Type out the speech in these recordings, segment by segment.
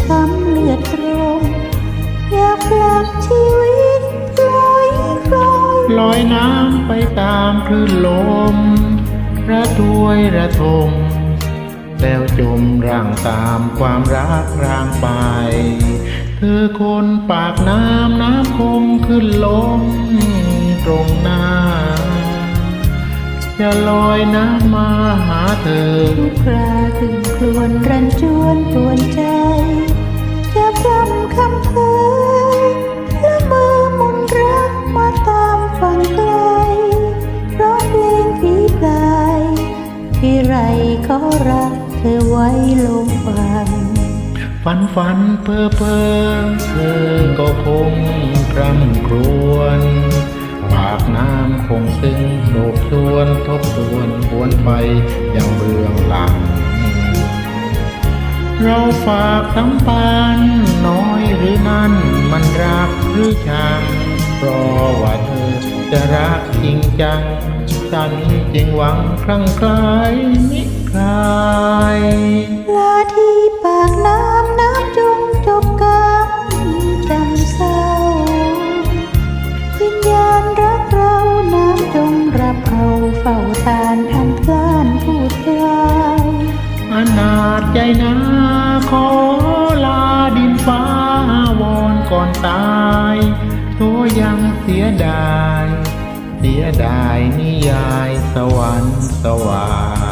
ช้ำเลือดร้องอยากกลับชีวิตลอยคลอยลอยน้ำไปตามคลื่นลม ระทวยระทมแล้วจมร่างตามความรักร่างไป เธอคนปากน้ำน้ำคงขึ้นลมตรงหน้า จะลอยน้ำมาหาเธอทุกคราถึงครวนรันจ เขารักเธอไว้ลงฟังฝันฝันเพ้อเพ้อเธอก็คงคร่ำครวญปากน้ำคงซึ้งโศกชวนทบทวนหวนไปยังเบื้องหลัง เราฝากสัมพันธ์น้อยหรือนั่นมันรักหรือชังเพราะว่าเธอ จะรักจริงจัง ฉันจึงหวังคลั่งไคล้ายมิคลายลาที่ปากน้ำน้ำจงจบกันจำเศร้า วิญญาณรักเราน้ำจงรับเอาเฝ้าทานอันพลานพูดกลายอนาจใจนาขอลาดินฟ้าวอนก่อนตาย ตัวยังเสียดาย เสียดายนิยายสวรรค์สว่างล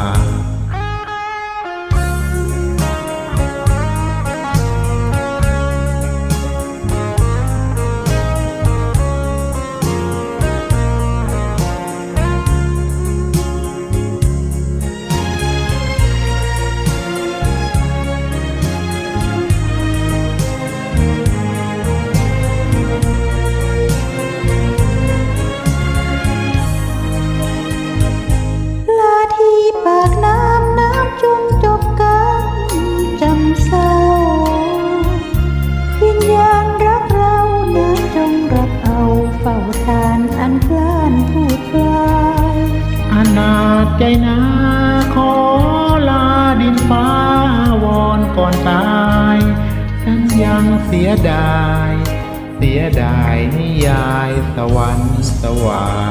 นะขอลาดินฟ้าวอนก่อนตายฉันยังเสียดาย เสียดายนิยายสวรรค์สว่าง